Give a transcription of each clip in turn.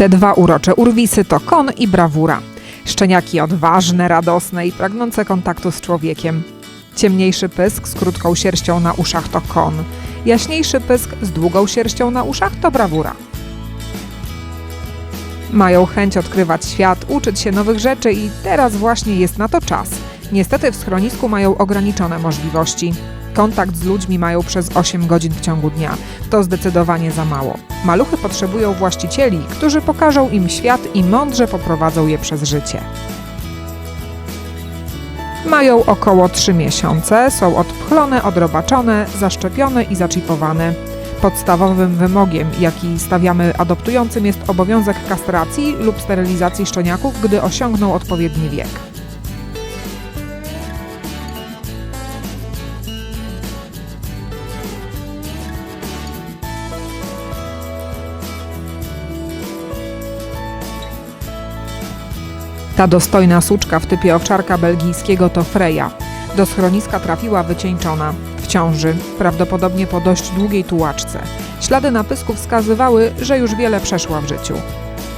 Te dwa urocze urwisy to kon i brawura. Szczeniaki odważne, radosne i pragnące kontaktu z człowiekiem. Ciemniejszy pysk z krótką sierścią na uszach to kon. Jaśniejszy pysk z długą sierścią na uszach to brawura. Mają chęć odkrywać świat, uczyć się nowych rzeczy i teraz właśnie jest na to czas. Niestety w schronisku mają ograniczone możliwości. Kontakt z ludźmi mają przez 8 godzin w ciągu dnia. To zdecydowanie za mało. Maluchy potrzebują właścicieli, którzy pokażą im świat i mądrze poprowadzą je przez życie. Mają około 3 miesiące, są odpchlone, odrobaczone, zaszczepione i zaczipowane. Podstawowym wymogiem, jaki stawiamy adoptującym, jest obowiązek kastracji lub sterylizacji szczeniaków, gdy osiągną odpowiedni wiek. Ta dostojna suczka w typie owczarka belgijskiego to Freja. Do schroniska trafiła wycieńczona, w ciąży, prawdopodobnie po dość długiej tułaczce. Ślady napysku wskazywały, że już wiele przeszła w życiu.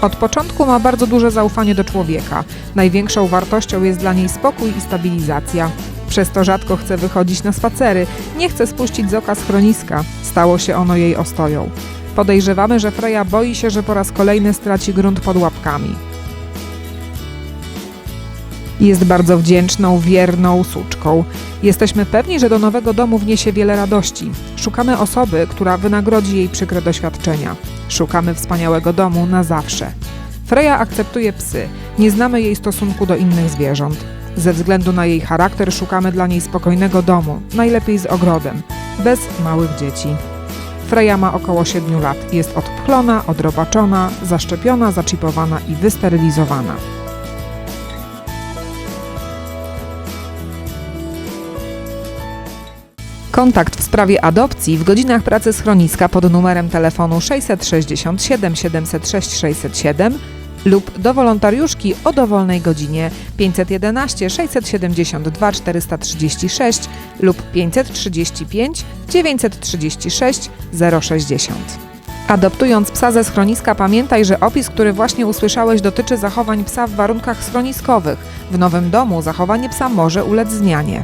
Od początku ma bardzo duże zaufanie do człowieka. Największą wartością jest dla niej spokój i stabilizacja. Przez to rzadko chce wychodzić na spacery, nie chce spuścić z oka schroniska. Stało się ono jej ostoją. Podejrzewamy, że Freja boi się, że po raz kolejny straci grunt pod łapkami. Jest bardzo wdzięczną, wierną suczką. Jesteśmy pewni, że do nowego domu wniesie wiele radości. Szukamy osoby, która wynagrodzi jej przykre doświadczenia. Szukamy wspaniałego domu na zawsze. Freja akceptuje psy. Nie znamy jej stosunku do innych zwierząt. Ze względu na jej charakter szukamy dla niej spokojnego domu, najlepiej z ogrodem, bez małych dzieci. Freja ma około 7 lat. Jest odpchlona, odrobaczona, zaszczepiona, zaczipowana i wysterylizowana. Kontakt w sprawie adopcji w godzinach pracy schroniska pod numerem telefonu 667 706 607 lub do wolontariuszki o dowolnej godzinie 511 672 436 lub 535 936 060. Adoptując psa ze schroniska, pamiętaj, że opis, który właśnie usłyszałeś, dotyczy zachowań psa w warunkach schroniskowych. W nowym domu zachowanie psa może ulec zmianie.